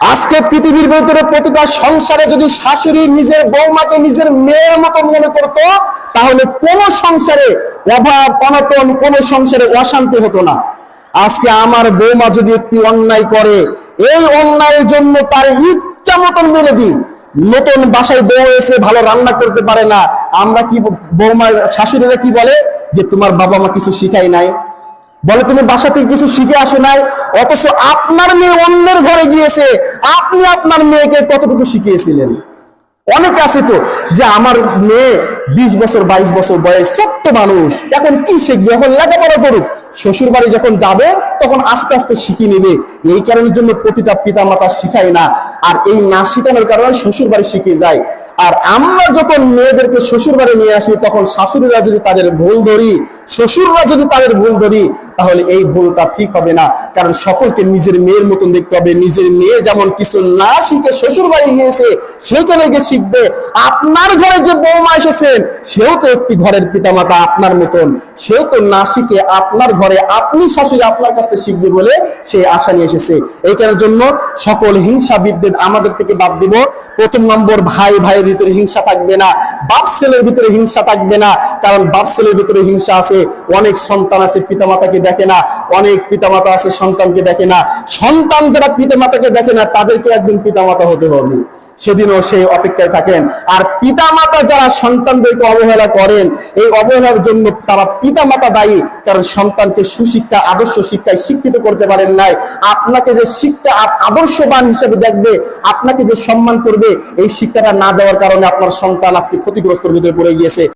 আজকে পৃথিবীর ভিতরে প্রতিটা সংসারে যদি শাশুড়ি নিজের বৌমাকে নিজের মেয়ের মতো মনে করতো, তাহলে কোন সংসারে অভাব, অনটন, কোন সংসারে অশান্তি হতো না। আজকে আমার বৌমা যদি একটি অন্যায় করে, এই অন্যায়ের জন্য তার ইচ্ছা মতন মেরে দিই, নতুন বাসায় বউ এসে ভালো রান্না করতে পারে না, আমরা কি বৌমা, শাশুড়িরা কি বলে? যে তোমার বাবা মা কিছু শিখাই নাই। বলে, তুমি বাসা থেকে কিছু শিখে আসো নাই, অথচ আপনার মেয়ে অন্যের ঘরে গিয়েছে। আপনি আপনার মেয়েকে কতটুকু শিখিয়েছিলেন? অনেক আছে তো, যে আমার মেয়ে বিশ বছর, বাইশ বছর বয়স, ছোট্ট মানুষ, এখন কি শিখবে? এখন লেখাপড়া করুক। শ্বশুর বাড়ি যখন যাবে, তখন আস্তে আস্তে শিখে নেবে। এই কারণের জন্য প্রতিটা পিতা মাতা শিখায় না। আর এই না শিখানোর কারণে শ্বশুর বাড়ি শিখে যায়। আর আমরা যখন মেয়েদেরকে শ্বশুর বাড়ি নিয়ে আসি, তখন শাশুড়িরা যদি তাদের ভুল ধরি, শ্বশুররা যদি তাদের ভুল ধরি, তাহলে এই ভুলটা ঠিক হবে না। কারণ সকলকে নিজের মেয়ের মতন দেখতে হবে। নিজের মেয়ে যেমন কিছু না শিখে শ্বশুর বাড়ি গিয়েছে, সেখানে গিয়ে শিখবে। আপনার ঘরে যে বৌমা এসেছেন, সেও তো একটি ঘরের পিতামাতা আপনার মতন। সেও তো না শিখে আপনার ঘরে আপনি শাশুড়ি আপনার কাছ থেকে শিখবে বলে সে আশা নিয়ে এসেছে। এই জন্য সকল হিংসা বিদ্বেষ আমাদের থেকে বাদ দিব। প্রথম নম্বর, ভাই, ভাইয়ের ভিতরে হিংসা থাকবে না, বাপ ছেলের ভিতরে হিংসা থাকবে না, কারণ বাপ ছেলের ভিতরে হিংসা আছে, অনেক সন্তান আছে পিতামাতাকে দেখে না, অনেক পিতামাতা আছে সন্তানকে দেখে না। সন্তান যারা পিতামাতাকে দেখে না, তাদেরকে একদিন পিতামাতা হতে হবে। সেদিনও সেই অপেক্ষায় থাকেন। আর পিতামাতা যারা সন্তানদেরকে অবহেলা করেন, এই অবহেলার জন্য তারা পিতা মাতা দায়ী, কারণ সন্তানকে সুশিক্ষা, আদর্শ শিক্ষায় শিক্ষিত করতে পারেন নাই। আপনাকে যে শিক্ষা আদর্শবান হিসেবে দেখবে, আপনাকে যে সম্মান করবে, এই শিক্ষাটা না দেওয়ার কারণে আপনার সন্তান আজকে ক্ষতিগ্রস্তর ভিতরে পড়ে গিয়েছে।